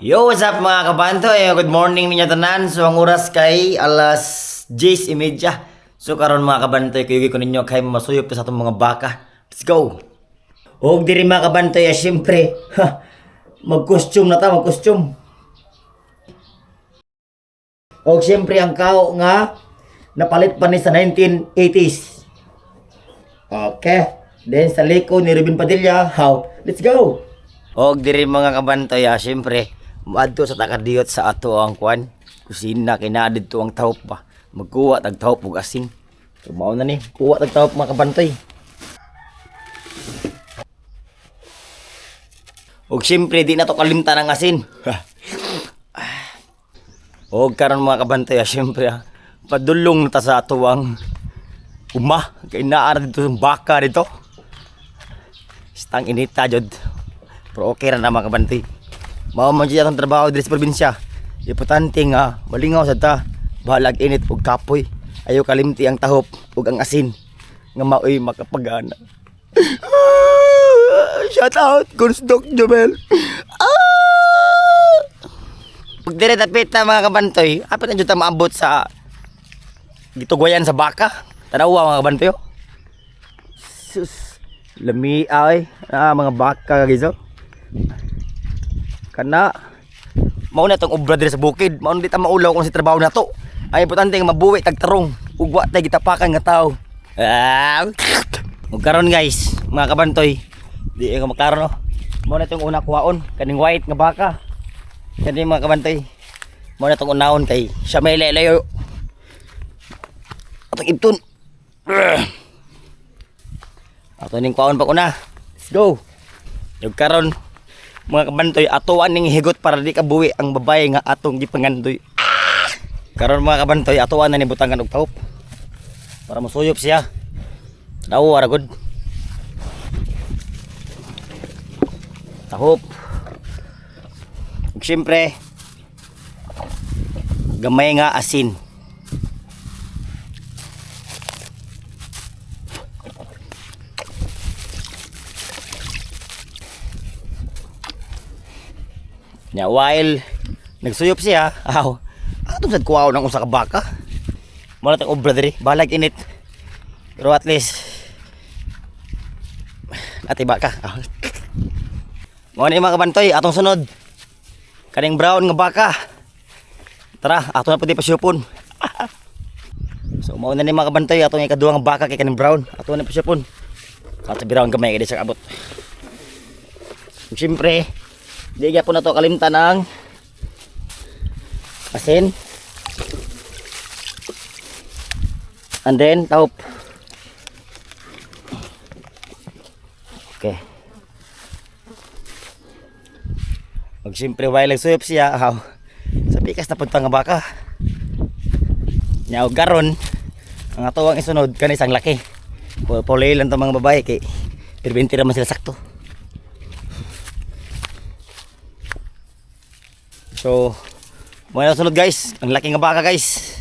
Yo, what's up mga kabanto? Eh, good morning ninyo tanan. So, ang oras kay alas 10.30. So, karon mga kabanto, kuyugi ko ninyo kay masuyop sa atong mga baka. Let's go! Og diri mga kabanto, ya, syempre, ha, mag-costume na ta, mag-costume. Og syempre, ang kao nga, napalit pa ni sa 1980s. Okay. Then sa liko ni Ruben Padilla, how? Let's go! Og diri mga kabantoy, ah, syempre, maadto sa takadiyot sa ato ang kwan. Kusina kinadid to ang tawp ba. Magkuha tag tawp ug asin. So na ni, kuha tag tawp mga kabantoy. Og syempre di na to kalimtan ang asin. Og karon mga kabantoy, ah, syempre, ah, padulong na ta sa ato ang uma kay naa na dito ang baka dito. Stang inita jud. Pero okay ra na mga kabantoy. Mao man jud atong trabaho diri sa probinsya. Importante nga malingaw sa ta. Bahalag init ug kapoy. Ayaw kalimti ang tahop ug ang asin nga maoy makapagana. Shout out Gunsdok Jobel. Ah! Pag dire tapit na mga kabantoy, apit na ta maabot sa gitugwayan sa baka. Tanawa mga kabantoy. oh. Sus. Lami ay ah, mga baka gizo. Kana mao na tong obra diri sa bukid. Mao na ta maulaw kung si trabaho na to. Ay importante nga mabuhi tag tarong ug wa tay gitapakan nga tao. Ah. Ug karon guys, mga kabantoy, di ko maklaro no. Mao na tong una kuhaon kaning white nga baka. Kani mga kabantoy. Mao na tong unahon kay siya may lelayo. Atong ibton. Ato ning kwaon pa una. Let's go. Yung karon mga kabantoy atuan ning higot para di ka buwi ang babae nga atong gipangandoy. Karon mga kabantoy atuan na ni butangan og tahop. Para masuyop siya. Daw ara good. Tahop. Ug syempre gamay nga asin. Nya while nagsuyop siya, aw, atong sad kuwaw ng usa ka baka. Na tang obra diri, balag init. Pero at least ati baka. Aw. Mo ni mga kabantoy, atong sunod. Kaning brown nga baka. Tara, ato na pud pasyupon. so mao na ni mga kabantoy, atong ikaduha nga baka kay kaning brown. Ato na pasyupon. Sa brown gamay kay sa abot. Siyempre, di po na to kalimtan ang asin. And then, taup. Okay. Pag siyempre, while nagsuyop siya, ahaw, sa pikas na punta nga baka. Nyaw garon, ang atuwang isunod, kanisang laki. Pulay lang itong mga babae, kay pirbinti naman sila sakto. So, mga sunod guys, ang laki nga baka guys.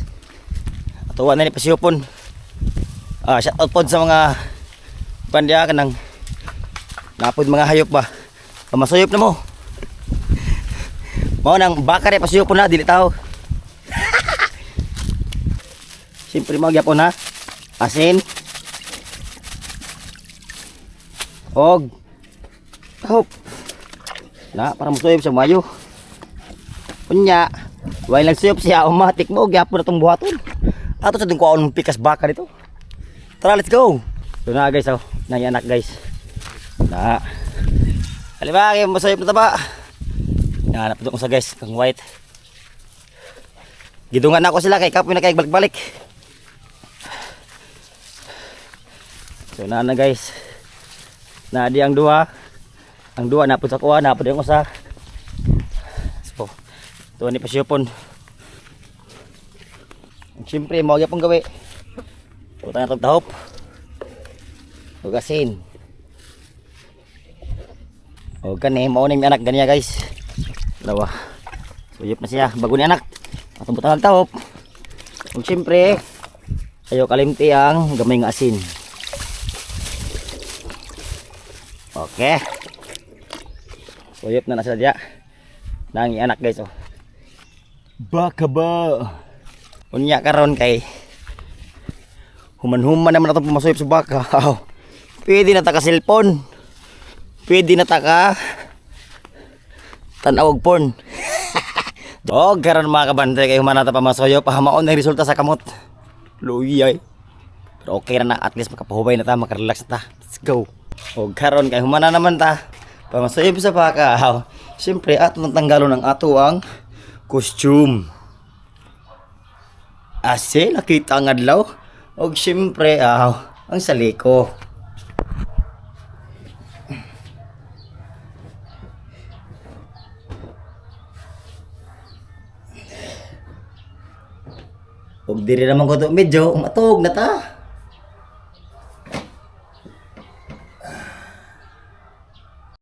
Atuwa na ni pasiyopon. Ah, shout out pod sa mga pandya ka ng napod mga hayop ba. Pamasuyop na mo. Mao nang baka rin pasiyopon na dili tao. Siyempre mo gyapon na. Asin. Og tahop. Na para masuyop sa mayo. Unya, while nagsuyop siya, umatik mo, gyapon na itong buhaton. Ato sa din ko ang pikas baka dito. Tara, let's go. Ito na guys, oh. Nanyanak guys. Na. Kaliba, kayo masayop na taba. Nahanap ko sa guys, kang white. Gidungan ako sila kay kapoy na kay balik-balik. So na na guys. Na di ang dua. Ang dua napod sa kuha, napod yung usa. Tuwa ni pasyopon. Siyempre, mga pong gawi. Puta na itong tahop. Hugasin. O gani, mauna yung anak ganiya guys. Dalawa. Suyop na siya. Bago ni anak. Atong butang ang tahop. Kung siyempre, ayaw kalimti ang gamay ng asin. Okay. Suyop na na sila diya. Nangi anak guys oh. Baka ba? Unya karon kay Human-human naman nato pumasuyop sa baka. Aw. Pwede na ta ka cellphone. Pwede na ta ka tanawag porn. Og karon mga kabante kay human na ta pamasuyop, hamaon na resulta sa kamot. Luyay. Pero okay na na, at least makapahubay na ta, makarelax na ta. Let's go. O karon kay humana naman ta. Pamasayop sa baka. Aw. Siyempre, ato nang tanggalon ang ato ang costume. Ase, nakita ang adlaw. O siyempre, aw, ang saliko. Og diri naman ko to medyo umatog na ta.